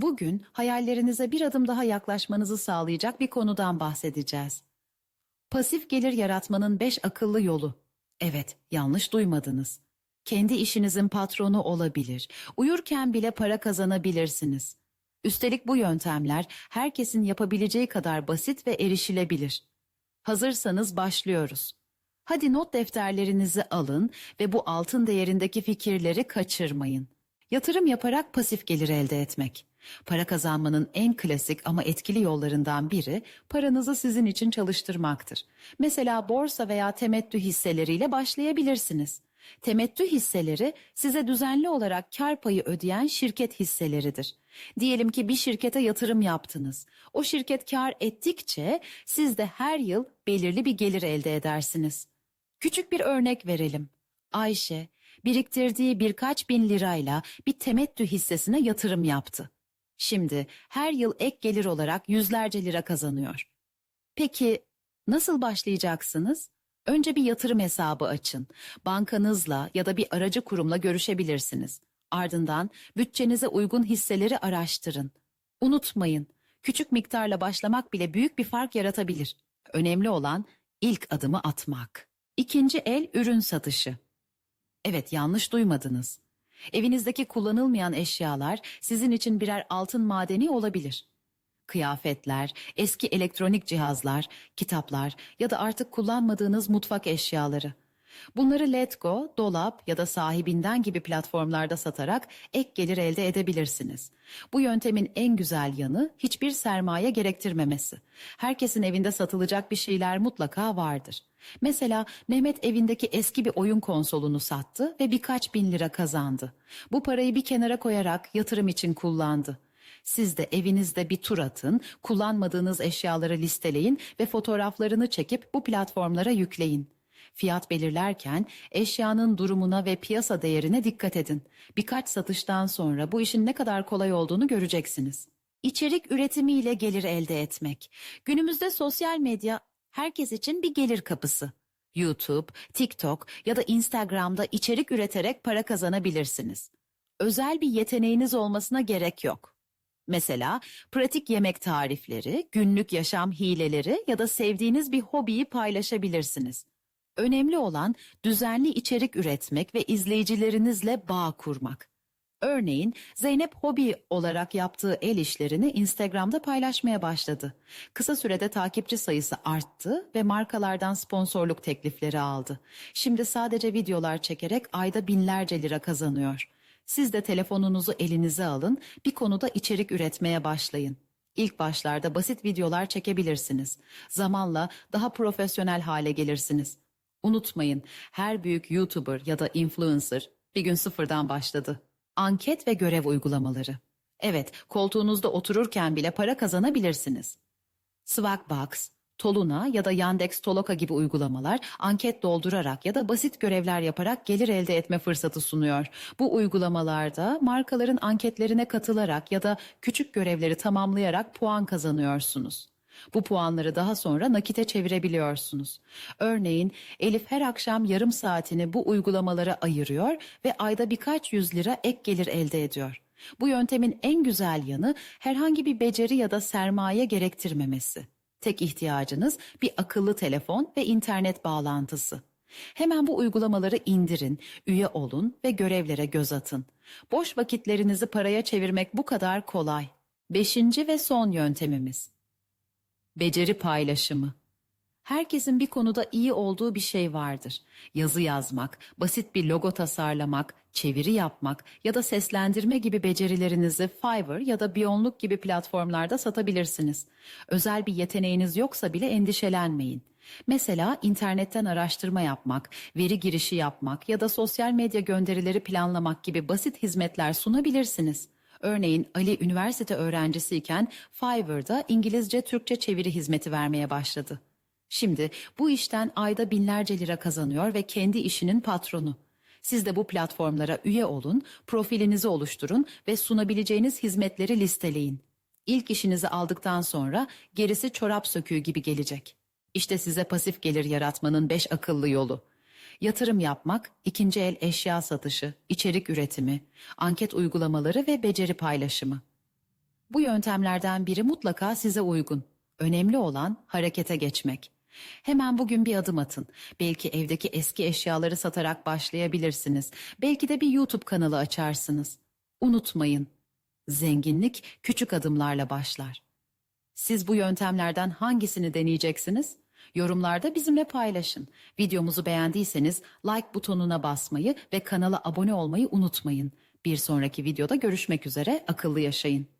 Bugün hayallerinize bir adım daha yaklaşmanızı sağlayacak bir konudan bahsedeceğiz. Pasif gelir yaratmanın beş akıllı yolu. Evet, yanlış duymadınız. Kendi işinizin patronu olabilir. Uyurken bile para kazanabilirsiniz. Üstelik bu yöntemler herkesin yapabileceği kadar basit ve erişilebilir. Hazırsanız başlıyoruz. Hadi not defterlerinizi alın ve bu altın değerindeki fikirleri kaçırmayın. Yatırım yaparak pasif gelir elde etmek. Para kazanmanın en klasik ama etkili yollarından biri paranızı sizin için çalıştırmaktır. Mesela borsa veya temettü hisseleriyle başlayabilirsiniz. Temettü hisseleri size düzenli olarak kar payı ödeyen şirket hisseleridir. Diyelim ki bir şirkete yatırım yaptınız. O şirket kar ettikçe siz de her yıl belirli bir gelir elde edersiniz. Küçük bir örnek verelim. Ayşe biriktirdiği birkaç bin lirayla bir temettü hissesine yatırım yaptı. Şimdi her yıl ek gelir olarak yüzlerce lira kazanıyor. Peki nasıl başlayacaksınız? Önce bir yatırım hesabı açın. Bankanızla ya da bir aracı kurumla görüşebilirsiniz. Ardından bütçenize uygun hisseleri araştırın. Unutmayın, küçük miktarla başlamak bile büyük bir fark yaratabilir. Önemli olan ilk adımı atmak. İkinci el ürün satışı. Evet yanlış duymadınız. Evinizdeki kullanılmayan eşyalar sizin için birer altın madeni olabilir. Kıyafetler, eski elektronik cihazlar, kitaplar ya da artık kullanmadığınız mutfak eşyaları. Bunları Letgo, Dolap ya da sahibinden gibi platformlarda satarak ek gelir elde edebilirsiniz. Bu yöntemin en güzel yanı hiçbir sermaye gerektirmemesi. Herkesin evinde satılacak bir şeyler mutlaka vardır. Mesela Mehmet evindeki eski bir oyun konsolunu sattı ve birkaç bin lira kazandı. Bu parayı bir kenara koyarak yatırım için kullandı. Siz de evinizde bir tur atın, kullanmadığınız eşyaları listeleyin ve fotoğraflarını çekip bu platformlara yükleyin. Fiyat belirlerken eşyanın durumuna ve piyasa değerine dikkat edin. Birkaç satıştan sonra bu işin ne kadar kolay olduğunu göreceksiniz. İçerik üretimiyle gelir elde etmek. Günümüzde sosyal medya herkes için bir gelir kapısı. YouTube, TikTok ya da Instagram'da içerik üreterek para kazanabilirsiniz. Özel bir yeteneğiniz olmasına gerek yok. Mesela pratik yemek tarifleri, günlük yaşam hileleri ya da sevdiğiniz bir hobiyi paylaşabilirsiniz. Önemli olan düzenli içerik üretmek ve izleyicilerinizle bağ kurmak. Örneğin Zeynep hobi olarak yaptığı el işlerini Instagram'da paylaşmaya başladı. Kısa sürede takipçi sayısı arttı ve markalardan sponsorluk teklifleri aldı. Şimdi sadece videolar çekerek ayda binlerce lira kazanıyor. Siz de telefonunuzu elinize alın, bir konuda içerik üretmeye başlayın. İlk başlarda basit videolar çekebilirsiniz. Zamanla daha profesyonel hale gelirsiniz. Unutmayın, her büyük YouTuber ya da influencer bir gün sıfırdan başladı. Anket ve görev uygulamaları. Evet, koltuğunuzda otururken bile para kazanabilirsiniz. Swagbox, Toluna ya da Yandex Toloka gibi uygulamalar anket doldurarak ya da basit görevler yaparak gelir elde etme fırsatı sunuyor. Bu uygulamalarda markaların anketlerine katılarak ya da küçük görevleri tamamlayarak puan kazanıyorsunuz. Bu puanları daha sonra nakite çevirebiliyorsunuz. Örneğin Elif her akşam yarım saatini bu uygulamalara ayırıyor ve ayda birkaç yüz lira ek gelir elde ediyor. Bu yöntemin en güzel yanı herhangi bir beceri ya da sermaye gerektirmemesi. Tek ihtiyacınız bir akıllı telefon ve internet bağlantısı. Hemen bu uygulamaları indirin, üye olun ve görevlere göz atın. Boş vakitlerinizi paraya çevirmek bu kadar kolay. Beşinci ve son yöntemimiz. Beceri paylaşımı. Herkesin bir konuda iyi olduğu bir şey vardır. Yazı yazmak, basit bir logo tasarlamak, çeviri yapmak ya da seslendirme gibi becerilerinizi Fiverr ya da Beyonluk gibi platformlarda satabilirsiniz. Özel bir yeteneğiniz yoksa bile endişelenmeyin. Mesela internetten araştırma yapmak, veri girişi yapmak ya da sosyal medya gönderileri planlamak gibi basit hizmetler sunabilirsiniz. Örneğin Ali üniversite öğrencisiyken Fiverr'da İngilizce Türkçe çeviri hizmeti vermeye başladı. Şimdi bu işten ayda binlerce lira kazanıyor ve kendi işinin patronu. Siz de bu platformlara üye olun, profilinizi oluşturun ve sunabileceğiniz hizmetleri listeleyin. İlk işinizi aldıktan sonra gerisi çorap söküğü gibi gelecek. İşte size pasif gelir yaratmanın beş akıllı yolu. Yatırım yapmak, ikinci el eşya satışı, içerik üretimi, anket uygulamaları ve beceri paylaşımı. Bu yöntemlerden biri mutlaka size uygun. Önemli olan harekete geçmek. Hemen bugün bir adım atın. Belki evdeki eski eşyaları satarak başlayabilirsiniz. Belki de bir YouTube kanalı açarsınız. Unutmayın, zenginlik küçük adımlarla başlar. Siz bu yöntemlerden hangisini deneyeceksiniz? Yorumlarda bizimle paylaşın. Videomuzu beğendiyseniz like butonuna basmayı ve kanala abone olmayı unutmayın. Bir sonraki videoda görüşmek üzere, akıllı yaşayın.